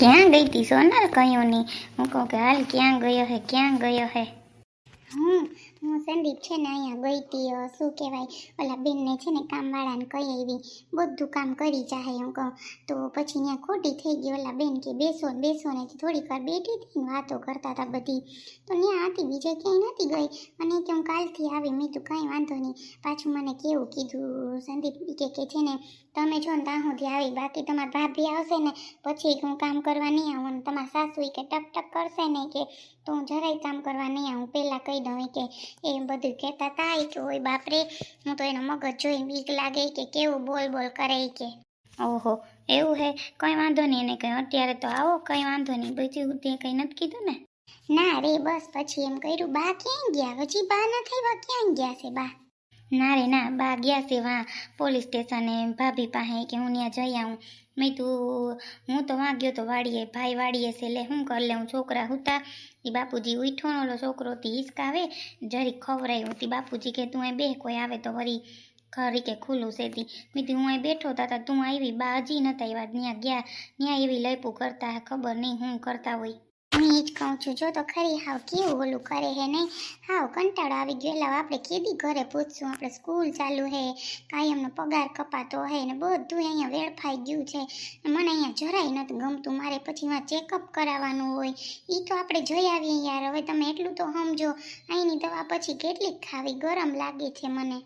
ક્યાં ગઈ તી? સોનલ કયો નહીં? હું કહું કે, હાલ ક્યાં ગયો હે, ક્યાં ગયો હું? હું સંદીપ છે ને અહીંયા ગઈ હતી શું કહેવાય, ઓલા બેનને છે ને કામવાળાને કહી આવી, બધું કામ કરી જાહે હું કહું. તો પછી ત્યાં ખોટી થઈ ગઈ, ઓલા બેન કે બેસો ને બેસો ને થોડીક વાર બેઠી હતી ને વાતો કરતા હતા બધી. તો ત્યાં હતી, બીજે ક્યાંય નથી ગઈ. અને કે હું કાલથી આવી, મેં તું કાંઈ વાંધો નહીં. પાછું મને કેવું કીધું સંદીપ કે કે છે ને, તમે છો ને ત્યાં આવી, બાકી તમારા ભાભી આવશે ને, પછી હું કામ કરવા નહીં આવું ને તમારા સાસુ કે ટક ટક કરશે ને કે તો હું જરાય કામ કરવા નહીં આવું. પહેલાં કહી દઉં કે એ બધું કહેતા હતા કે ઓય બાપરે હું તો એનો મગજ જોઈને બીક લાગે કે કેવું બોલ બોલ કરે કે. ઓહો એવું હે? કંઈ વાંધો નહીં એને કંઈ અત્યારે તો આવો કંઈ વાંધો નહીં. બધું તે કંઈ નથી કીધું ને? ના રે બસ પછી એમ કર્યું બા ક્યાં ગયા? હજી બા નથી બા ક્યાં ગયા છે બા? ના રે ના બા ગયા છે વા પોલીસ સ્ટેશને ભાભી પાસે કે હું ત્યાં જઈ આવું. મેં તું હું તો વાગ્યો તો વાડીએ, ભાઈ વાડીએ છે, એટલે શું કર લે, હું છોકરા હતા. એ બાપુજી ઉઠો ઓલો છોકરો તી હિસકાવે જરી ખવરાયું તી બાપુજી કે, તું અહીં બે, કોઈ આવે તો વળી ખરી કે ખુલ્લું છે તી. મેં તું અહીં બેઠો હતા તા આવી, બા હજી નતા આવ્યા ત્યાં ગયા ત્યાં એવી લઈપું કરતા ખબર નહીં હું કરતા હોય. હું એ જ કહું છું, જો તો ખરી હાવ કેવું ઓલું કરે હે નહીં? હાવ કંટાળો આવી ગયો. એટલે આપણે કેદી ઘરે પૂછશું? આપણે સ્કૂલ ચાલુ હે કાયમનો પગાર કપાતો હે ને બધું અહીંયા વેડફાઈ ગયું છે. મને અહીંયા જરાય નથી ગમતું, મારે પછી એમાં ચેકઅપ કરાવવાનું હોય. એ તો આપણે જોઈ આવીએ યાર. હવે તમે એટલું તો સમજો. અહીંની દવા પછી કેટલીક ખાવી? ગરમ લાગે છે મને.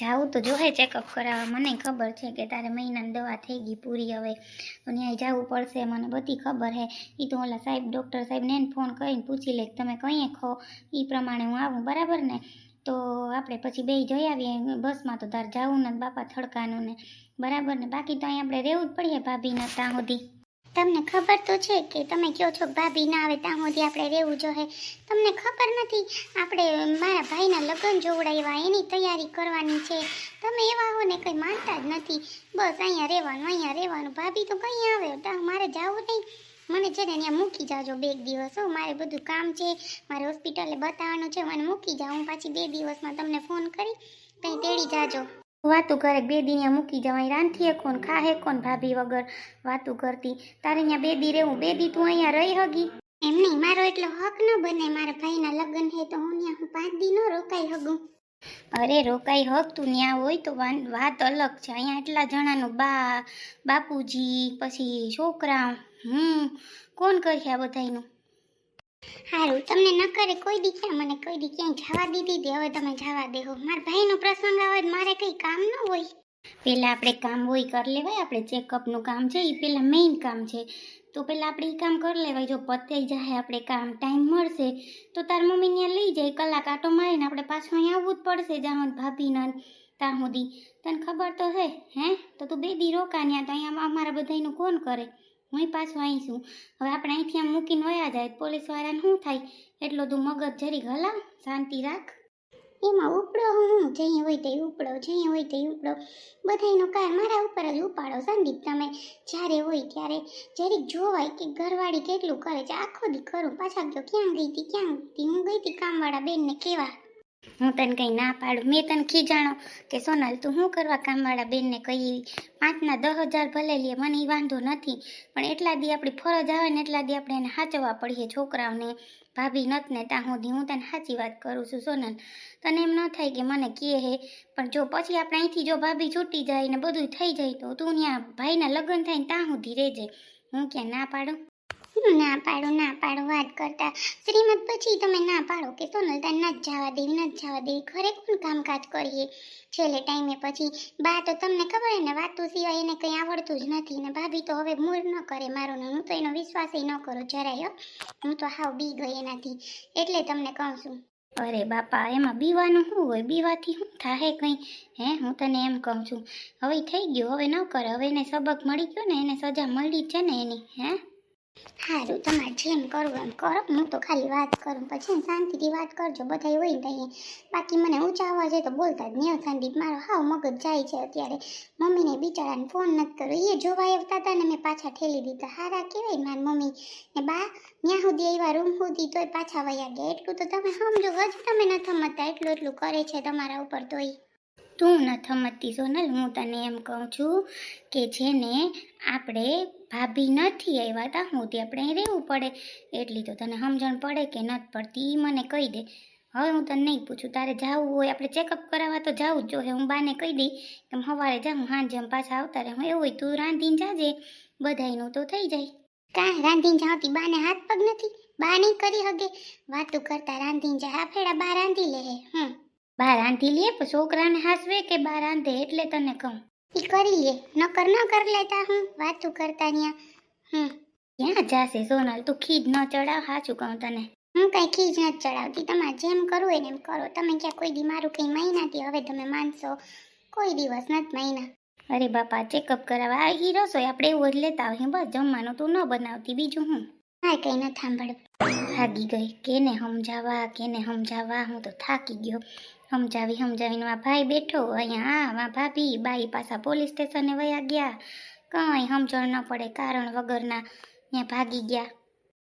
જાવું તો જોહે ચેકઅપ કરાવવા મને ખબર છે કે તારે મહિનાની દવા થઈ ગઈ પૂરી હવે. તો ત્યાં જવું પડશે, મને બધી ખબર હે. એ તો ઓલા સાહેબ ડૉક્ટર સાહેબને ફોન કરીને પૂછી લે તમે કંઈ ખો? એ પ્રમાણે હું આવું, બરાબર ને? તો આપણે પછી બે જઈ આવીએ. બસમાં તો તારે જવું ને, બાપા થડકાનું ને. બરાબર ને? બાકી તો અહીં આપણે રહેવું જ પડીએ ભાભીના ત્યાં સુધી. તમને ખબર તો છે કે તમે કહો છો, ભાભી ના આવે ત્યાં સુધી આપણે રહેવું જોઈએ તમને ખબર નથી, આપણે મારા ભાઈના લગ્ન જોવડાવ્યા, એની તૈયારી કરવાની છે. તમે એવા હો ને કંઈ માનતા જ નથી. બસ અહીંયા રહેવાનું અહીંયા રહેવાનું. ભાભી તો કંઈ આવે ત્યાં મારે જવું નહીં. મને છે ને અહીંયા મૂકી જાજો બે દિવસ હો, મારે બધું કામ છે. મારે હોસ્પિટલે બતાવવાનું છે, મને મૂકી જાઓ. હું પાછી બે દિવસમાં તમને ફોન કરી કંઈ તેડી જાજો. વાતું કરે બે દી મૂકી જવાય રાંધીએ કોણ ખાહે કોણ ભાભી વગર વાતું કરતી. તારે અહીંયા બે દી રહેવું બે દી તું અહીંયા રહી હગી. એમ નહીં મારો એટલો હક ન બને મારા ભાઈના લગ્ન હે તો હું ત્યાં હું પાંચ દી ન રોકાઈ હગું. અરે રોકાઈ હક તું ત્યાં હોય તો વાત અલગ છે. અહીંયા એટલા જણાનું બા બાપુજી પછી છોકરા હું કોણ કરશે આ બધાયનું? સારું તમને ન કરે કોઈ દી ક્યાં મને કોઈ દી ક્યાંય જવા દીધી દે હવે તમે જવા દેહો. મારા ભાઈનો પ્રસંગ આવે મારે કંઈ કામ ન હોય. પહેલાં આપણે કામ હોય કરી લેવાય, આપણે ચેકઅપનું કામ છે, એ પહેલાં મેઇન કામ છે. તો પહેલાં આપણે એ કામ કરી લેવાય. જો પતાઈ જાય આપણે કામ ટાઈમ મળશે, તો તાર મમ્મી ત્યાં લઈ જાય, કલાક આટો મારીને આપણે પાછું અહીં આવવું જ પડશે જ્યાં ભાભીને ત્યાં સુધી. તને ખબર તો હે હે? તો તું બે દી રોકા ત્યાં તો અહીંયા અમારા બધાનું કોણ કરે? હું પાછું અહીં હવે આપણે અહીંથી આમ મૂકીને વયા જાય પોલીસવાળાને શું થાય? એટલો તું મગજ જરીક હલાવ, શાંતિ રાખ. એમાં ઉપડો હું જઈ હોય તે ઉપડો જઈ હોય તે ઉપડો. બધાયનો કાર મારા ઉપર જ ઉપાડો. સંદીપ, તમે જ્યારે હોય ત્યારે જરીક જોવાય કે ઘરવાળી કેટલું કરે છે. આખો દી કરું પાછા ગયો. ક્યાં ગઈ હતી ક્યાં હતી હું ગઈ હતી કામવાળા બેનને કેવા હું તને કંઈ ના પાડું. મેં તને ખીજાણો કે સોનલ, તું શું કરવા કામવાળા બેનને કહી પાંચના દસ હજાર ભલે લે, મને એ વાંધો નથી. પણ એટલા દી આપણી ફરજ આવે ને એટલા દી આપણે એને સાચવવા પડીએ છોકરાઓને. ભાભી નત ને ત્યાં સુધી હું તને સાચી વાત કરું છું, સોનલ. તને એમ ન થાય કે મને કહે હે, પણ જો પછી આપણે અહીંથી જો ભાભી છૂટી જાય ને બધું થઈ જાય તો તું ત્યાં ભાઈના લગ્ન થાય ને ત્યાં સુધી રહેજે. હું ક્યાં ના પાડું? ના પાડો ના પાડો વાત કરતા? શ્રીમદ પછી તમે ના પાડો કે સોનલ તાર ના જ જવા દેવી ના જ જવા દેવી ઘરે કોણ કામકાજ કરીએ? છેલ્લે ટાઈમે પછી બા તો તમને ખબર ને, વાતું સિવાય એને કંઈ આવડતું જ નથી ને ભાભી તો હવે મૂળ ન કરે મારો ને, હું તો એનો વિશ્વાસ ન કરું જરાય. હું. તો હાવ બી ગઈ એનાથી. એટલે તમને કહું છું. અરે બાપા, એમાં બીવાનું શું હોય? બીવાથી શું થાય કંઈ? હે, હું તને એમ કહું છું. હવે થઈ ગયું, હવે ન કરે. હવે એને સબક મળી ગયો ને, એને સજા મળી જ છે ને એની, હે? સારું તમારે જેમ કરવું એમ કરો. હું તો ખાલી વાત કરું, પછી શાંતિથી વાત કરજો બધા હોય ને અહીંયા. બાકી મને ઊંચા છે તો બોલતા જ નહીં, સંદીપ મારો હાવ મગજ જાય છે અત્યારે. મમ્મીને બિચારાને ફોન નથી કર્યો. એ જોવા આવતા હતા ને મેં પાછા ઠેલી દીધા. હારા કહેવાય મારી મમ્મી. ને બા ત્યાં સુધી આવ્યા, રૂમ સુધી, તોય પાછા વયા ગયા. એટલું તો તમે સમજો, હજુ તમે નથી સમજતા એટલું એટલું કરે છે તમારા ઉપર તોય. તું ન સમજતી સોનલ, હું તને એમ કહું છું કે જેને આપણે ભાભી નથી આવ્યા તા હું તે આપણે રહેવું પડે. એટલી તો તને સમજણ પડે કે નથી પડતી એ મને કહી દે. હવે હું તને નહીં પૂછું, તારે જાવું હોય, આપણે ચેકઅપ કરાવવા તો જવું જ જોઈએ હું બાને કહી દઈ કે સવારે જાઉં હું હાંજે પાછા આવતા રહે. હું એવું હોય તું રાંધીને જાજે, બધાયનું તો થઈ જાય. કાં રાંધીને જાવતી, બાને હાથ પગ નથી. બા નહીં કરી હગે. વાતું કરતા રાંધીને જાય હા ફેડા બા રાંધી લે હમ. બા રાંધી લે પણ છોકરાને હાસવે કે બાર રાંધે એટલે તને કહું. ઈ કરી લે નકર ન કર લેતા હું વાતું કરતા ન્યા. હમ. ક્યાં જાશે સોનલ તું ખીજ ન ચડાવ હાચું કહું તને. હું કઈ ખીજ ન ચડાવતી તમારે જેમ કરવું હોય એમ કરો. તમે ક્યાં કોઈ દી મારું કઈ મહિનાથી હવે તમે માનશો. કોઈ દિવસ નથી મહિના અરે બાપા ચેકઅપ કરાવવા આ ઈ રસોઈ આપણે એવું જ લેતા આવીએ બસ જમવાનું તું ન બનાવતી બીજું હું? હા કઈ ન સાંભળવું થાકી ગઈ કેને સમજાવવા કેને સમજાવવા હું તો થાકી ગયો. સમજાવી સમજાવીને મારા ભાઈ બેઠો અહીંયા. આ મારા ભાભી બાઈ પાછા પોલીસ સ્ટેશને વયા ગયા. કંઈ સમજણ ન પડે, કારણ વગરના ત્યાં ભાગી ગયા.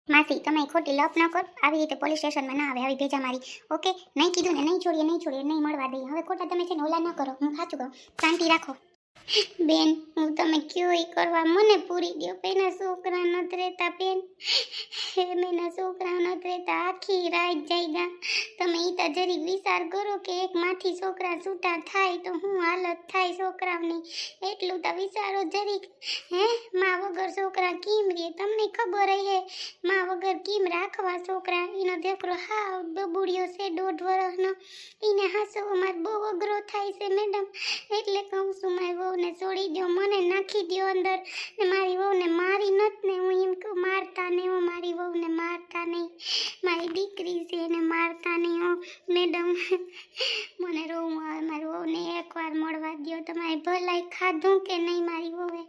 માસી, તમે ખોટી લપ ન કરો. આવી રીતે પોલીસ સ્ટેશનમાં ના આવે, આવી ભેજા મારી. ઓકે? નહીં કીધું ને, નહીં છોડીએ નહીં છોડીએ, નહીં મળવા દઈએ. હવે ખોટા તમે છે ને ઓલા ન કરો. હું સાચું કહું. શાંતિ રાખો. બેન, હું તમે કયો એ કરવા? મને પૂરી દો પેના છોકરા નથી રહેતા બેન. મેના છોકરા નથી રહેતા. આખી રાત જાયગા. તમે ઈ તો જરીક વિચાર કરો કે એક માથી છોકરા છૂટા થાય તો હું હાલત થાય છોકરાઓની. એટલું તો વિચારો જરીક હે? મા વગર છોકરા કેમ રે? તમને ખબર હે? માં વગર કેમ રાખવા છોકરા? એનો દીકરો હાવ બબુડિયો છે, દોઢ વર્ષનો એને હાસવો મારે બહુ અઘરો થાય છે, મેડમ. એટલે કહું છું, મારી વહુને છોડી દો મને નાખી દો અંદર. ને મારી વહુને મારી નથી ને હું એમ કહું, મારતા નહીં હો, મારી વહુને મારતા નહીં. મારી દીકરી છે એને મારતા નહીં હો. મેડમ, મને રોવું આવે, મારી વહુને એકવાર મળવા દો તમારી ભલાઈ ખાધું કે નહીં મારી વહુએ?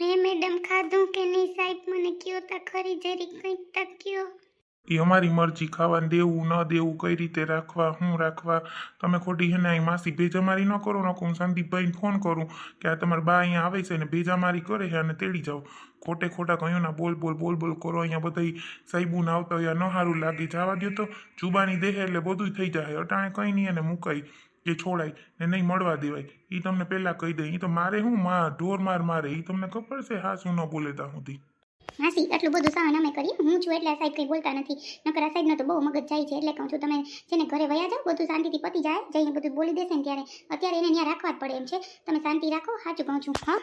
હે મેડમ, ખાધું કે નહીં સાહેબ? મને કયો તા ખરી જરી કંઈક તક્યો કયો? એ અમારી મરજી ખાવાનું દેવું, ન દેવું, કઈ રીતે રાખવા શું રાખવા. તમે ખોટી હે ને, અહીં માસી ભેજામારી ન કરો નકો હું સંદીપભાઈને ફોન કરું કે આ તમારા બા અહીંયા આવે છે ને, ભેજામારી કરે છે અને તેડી જાઓ. ખોટે ખોટા કહ્યું ના બોલ બોલ બોલ બોલ કરો, અહીંયા બધા સાહેબુને આવતા હોય ન સારું લાગે. જવા દો તો જુબાની દેહે એટલે બધું થઈ જાય. અટાણે કંઈ નહીં અને મુકાય. કે છોડાય ને નહીં મળવા દેવાય. એ તમને પહેલાં કહી દે. એ તો મારે શું માં, ઢોર માર મારે. એ તમને ખબર છે? હા, શું ન બોલે ત્યાં માસી આટલું બધું સહન અમે કરીએ. હું છું એટલે સાહેબ કંઈ બોલતા નથી. નકર આ સાહેબનો તો બહુ મગજ જાય છે. એટલે કહું છું, તમે છે ઘરે વયા જાઓ, બધું શાંતિથી પતી જાય. જઈને બધું બોલી દેશે ને ત્યારે. અત્યારે એને ત્યાં રાખવા જ પડે એમ છે. તમે શાંતિ રાખો. સાચું કહું છું, હા.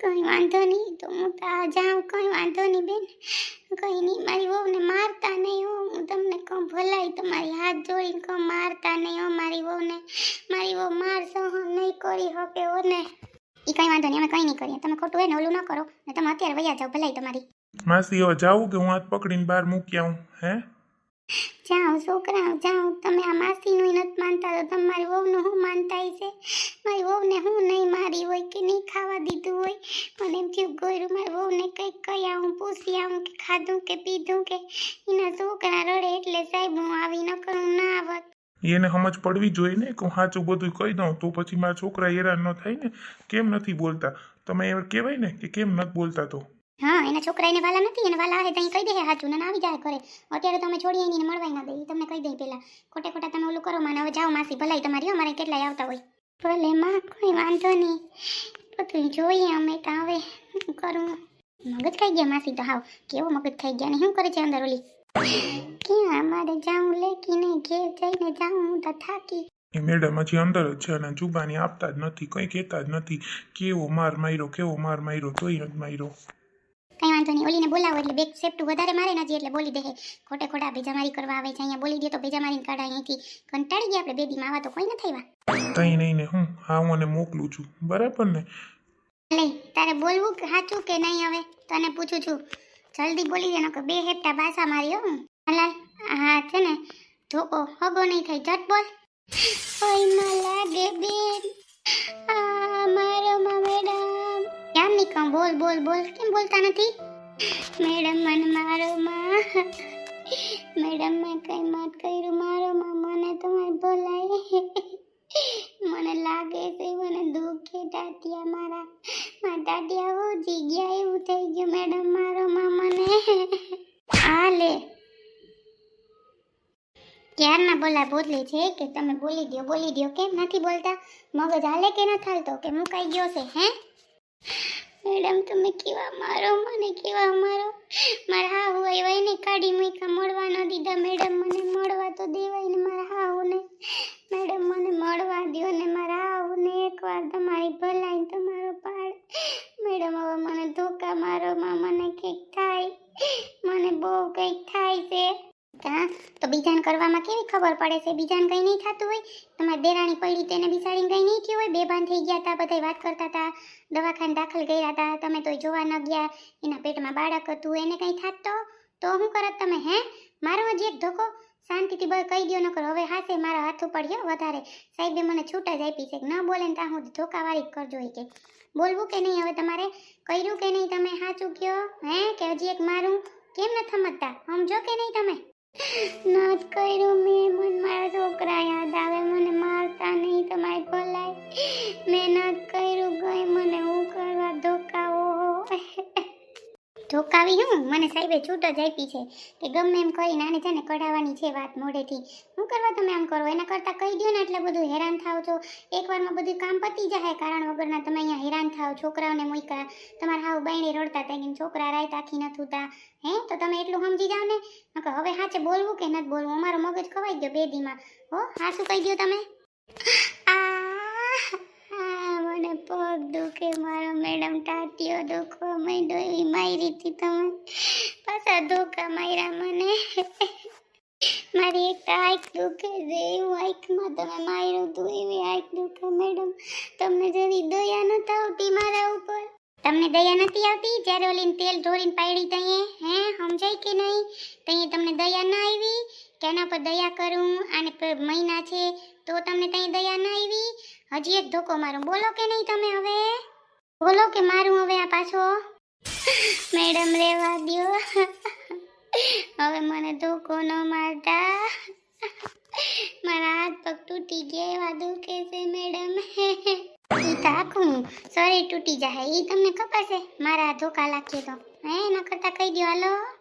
કંઈ વાંધો નહીં, તો હું તો જાઉં. કંઈ વાંધો નહીં, બેન. કંઈ નહીં, મારી વહુને મારતા નહીં હો. હું તમને કહું, ભલાઈ તમારી હાથ જોડીને કહું, મારતા નહીં હો મારી વહુને. મારી વહુ માર સહન નહીં કરી શકે હો ને એ કંઈ વાંધો નહીં અમે કંઈ નહીં કરીએ. તમે ખોટું હોય ને ઓલું ન કરો ને તમે અત્યારે વયા જાઓ ભલાઈ તમારી. માસી હવે જાવું કે હું હાથ પકડીને બહાર મૂકી આવું હે? જાઓ છોકરા જાઓ. તમે આ માસીનું નથી માનતા તો તમારી વહુનું હું માનતા છે? મારી વહુને હું નહીં મારી હોય કે નહીં ખાવા દીધું હોય? પણ એમ થયું ગોયરું મારી વહુને કંઈક કહી આવું પૂછી આવું કે ખાધું કે પીધું કે? એના છોકરા રડે એટલે સાહેબ હું આવી ન કરું ના આવત. એને સમજ પડવી જોઈએ ને કે હું સાચું બધું કહી દઉં તો પછી મારા છોકરા હેરાન ન થાય ને? કેમ નથી બોલતા? તમે એ કહેવાય ને કે કેમ નથી બોલતા તો? હા, એના છોકરા એને વાલા નથી, એને વાલા આવે તો કહી દે હાચું ને આવી જાય ઘરે. અત્યારે તમે છોડી એને મળવાય ના દે તમને કહી દે પેલા. ખોટે ખોટા તમે ઓલું કરો, માને હવે જાઓ, માસી, ભલાઈ તમારી અમારે કેટલાય આવતા હોય. ભલે, માં, કોઈ વાંધો નહીં. બધું જોઈએ, અમે તો હવે શું કરું? મગજ ખાઈ ગયા માસી તો હાવ. કેવો મગજ ખાઈ ગયા ને? શું કરે છે અંદર ઓલી? ક્યાં અમારે જાઉં લેકીને ઘેર જઈને જાઉં હું તો થાકી. એ મેડમ હજી અંદર જ છે અને જુબાની આપતા જ નથી કંઈ કહેતા જ નથી કેવો માર માર્યો કેવો માર માર્યો તોય નથી માર્યો. કઈ વાંધો નહીં ઓલીને બોલાવો એટલે બેગ સેફ્ટું વધારે મારે નથી એટલે બોલી દે. ખોટે ખોટા ભેજામારી કરવા આવે છે અહીંયા બોલી દે તો ભેજામારીને કાઢાય અહીંથી. કંટાળી ગયા આપણે બે દીમાં આવા તો કોઈ નથી આવ્યા. કંઈ નહીં ને હું હા હું મોકલું છું બરાબર ને? લે તારે બોલવું કે સાચું કે નહીં હવે? તને પૂછું છું. જલ્દી બોલી દે કે બે હેપટા પાછા મારી હો. હલાલ હા, છે ને? ધોકો, હગો નહીં થઈ જટ બોલ. ઓય લાગે બેન. આ મારો માં મેડમ. કેમ કહું બોલ બોલ બોલ. કેમ બોલતા નથી? મેડમ, મને મારો માં. મેડમ, મેં કઈ મત કર્યું. મારો માં મને તમારી બોલાય. મને લાગે છે મને દુખે ટાટિયા મારા. મારા ટાટિયા હોજી જીગ્યા એવું થઈ ગયું. મેડમ, મારો માં મને. આ લે. ક્યારના બોલા બોલે છે કે તમે બોલી દ્યો, બોલી દો કેમ નથી બોલતા? મગજ હાલે કે નથી હાલતો? કે મુકાઈ ગયો છે, હે? મેડમ, તમે કેવા મારો, મને કેવા મારો? મારા હાહુ આવ્યા ને કાઢી મૂકા મળવા ન દીધા. મેડમ, મને મળવા તો દેવાય ને મારા હાહુને. મેડમ, મને મળવા દ્યો ને મારા હાહુને. એકવાર તમારી ભલાઈ તમારો પાડ. મેડમ, હવે મને ધોકા મારો, માં મને કંઈક થાય. મને બહુ કંઈક થાય છે. હા તો બીજાને કરવામાં કેવી ખબર પડે છે? બીજાને કંઈ નહીં થતું હોય? તમારી દેરાણી પડી તેને બિસાડીને કંઈ નહીં થયું હોય? બેભાન થઈ ગયા હતા બધા વાત કરતા હતા દવાખાને દાખલ કર્યા હતા તમે તોય જોવા ન ગયા, એના પેટમાં બાળક હતું, એને કંઈ થાત? તો તો શું કરત તમે, હે? મારો હજી એક ધોકો. શાંતિથી બસ કહી દો ન કરો હવે હાસે મારા હાથ પડ્યો વધારે. સાહેબે મને છૂટ જ આપી છે કે ન બોલે ને ત્યાં હું ધોકાવાળી જ કરજો એ કે. બોલવું કે નહીં હવે તમારે? કર્યું કે નહીં તમે? સાચું કયો? હે? કે હજી એક મારું? કેમ ન સમજતા? સમજો કે નહીં તમે? નત કર્યું મેં મારા છોકરા યાદ આવે, મને મારતા નહીં તમારી ભલાઈ. મેં નત કર્યું ગઈ, મને હું કરવા ધોકાવો. ધોકાવી હું? મને સાહેબે છૂટ જ આપી છે કે ગમે એમ કરીને આને છે ને કઢાવવાની છે વાત મોઢેથી. શું કરવા તમે આમ કરો? એના કરતાં કહી દો ને એટલે બધું હેરાન થાવ છો. એકવારમાં બધું કામ પતી જાય કારણ વગરના તમે અહીંયા હેરાન થાવ. છોકરાઓને મૂક્યા. તમારા હાવ બાયણે રડતા હતા. કે છોકરા રાય તાખી ન થતા. હે? તો તમે એટલું સમજી જાઓ ને? હવે હાચે બોલવું કે નથી બોલવું? અમારો મગજ ખવાઈ ગયો બે દીમાં હો? હા શું કહી દો તમે. મને પગ દુખે, મારો મેડમ ટાટીઓ દુખવા માંડ્યો એવી મારી હતી તમે પાછા ધોકા માર્યા મને. મારી એક આંખ દુખે છે, એવું આંખમાં તમે માર્યું હતું, એવી આંખ દુખે મેડમ. તમને જેવી દયા નતા આવતી મારા ઉપર. તમને દયા નથી આવતી? જ્યારે ઓલીને તેલ ઢોળીને પાડી તઈએ હે, સમજાય કે નહીં? તઈએ તમને દયા ના આવી? કે એના પર દયા કરું? આને મહિના છે, તો તમને તઈ દયા ના આવી? હજી એક ધોકો મારું. બોલો કે નહીં તમે હવે? બોલો કે મારું હવે આ પાછો? મેડમ રેવા દ્યો. હવે મને ધોકો ન મારતા. મારા હાથ પગ તૂટી ગયા એવા દુખે છે મેડમ. ઈ તો તૂટી જાય. ઈ તમને ખબર છે? મારા ધોકા લાગશે તો. હે એના કરતા કહી દો હાલો.